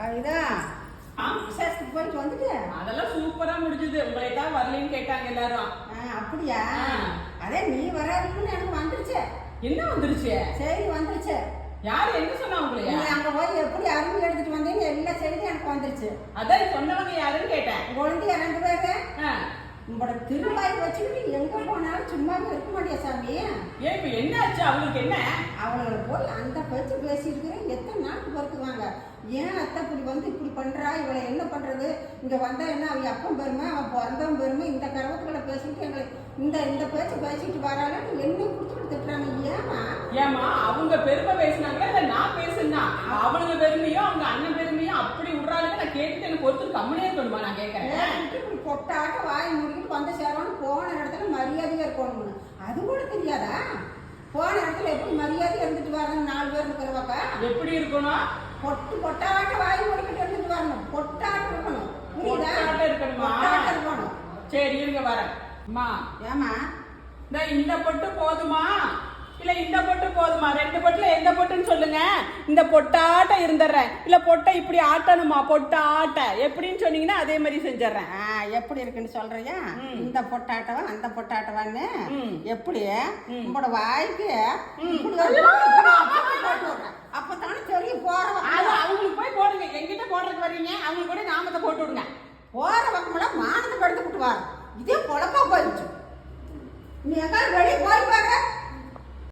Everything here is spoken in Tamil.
கவிதா விசேஷத்துக்கு போயிட்டு வந்துட்டு? அதெல்லாம் சூப்பரா முடிஞ்சது. உங்களை தான் வரலைன்னு கேட்டாங்க எல்லாரும். அப்படியா. அதே நீ வராதுன்னு எனக்கு வந்துருச்சு. என்ன வந்துருச்சு? செய்தி வந்துருச்சு. யார்? என்ன சொன்னா நீ உங்களையா அங்க போய் எப்படி அருமை எடுத்துட்டு வந்தீங்க எல்லா செய்தி எனக்கு வந்துருச்சு. அதான் சொன்னவங்க யாருன்னு கேட்டேன். பேரு ஆ, உங்களோட திருவாய் வச்சுக்கிட்டு எங்க போனாலும் சும்மாவே இருக்க மாட்டியா சாமி? ஏன் இப்ப என்ன ஆச்சு அவங்களுக்கு என்ன? அவளை போய் அந்த பேச்சு பேசியிருக்கிறேன் எத்தனை நாட்டு பொறுத்துவாங்க ஏன் அத்தை இப்படி வந்து இப்படி பண்றா? இவளை என்ன பண்றது? இங்க வந்தா என்ன? அவ அப்பன் பெருமை அவன் பிறந்தவன் பெருமை. இந்த கருவத்துக்களை பேசிட்டு எங்களை இந்த இந்த பேச்சு பேசிட்டு வராளன்னு என்ன கொடுத்துட்டு திட்டுறாங்க. ஏமா ஏமா அவங்க பெருமை பேசினாங்களா ஒருத்தர் கம்முனே இருக்கணுமா? நான் கேட்கறேன். பொட்டாட்ட வாய் மூடிக்கிட்டு வந்து சேரணும் போன இடத்துல மரியாதையா இருக்கணும்னு. அது கூட தெரியாதா? போன இடத்துல எப்படி மரியாதையா இருந்துட்டு வரணும் நாலு பேர் இருக்கிறவக்கா எப்படி இருக்கணும்? பொட்டு பொட்டாட்ட வாய் மூடிக்கிட்டு இருந்துட்டு வரணும். பொட்டாட்ட இருக்கணும். பொட்டாட்ட இருக்கணுமா? இருக்கணும். சரி இருங்க வரேன். அம்மா. ஏமா இந்த இந்த பொட்டு போதுமா? இல்ல இந்த பொட்டு போதுமா? ரெண்டு பொட்டுல எந்த இந்த பொட்டாட்ட இருந்துடுறேன். இல்ல பொட்டை இப்படி ஆட்டணுமா? பொட்டை ஆட்ட எப்படின்னு சொன்னீங்கன்னா அதே மாதிரி செஞ்சிடுறேன். ஆ, எப்படி இருக்குன்னு சொல்றியா. இந்த பொட்டாட்டவா அந்த பொட்டாட்டவான்னு. எப்படி. உங்களோட வாய்க்கு விடுறேன். அப்பதானே தெரியும் போறவங்க அது அவங்களுக்கு போய் போடுங்க. எங்கிட்ட போடுறதுக்கு வர்றீங்க அவங்களுக்கு கூட நாமத்தை போட்டு விடுங்க. போற பக்கமெல்லாம் மானத்தை படுத்து விட்டு வர இதே பொழப்பா போயிடுச்சு. நீ எங்காவது வெளியே போய் பாரு.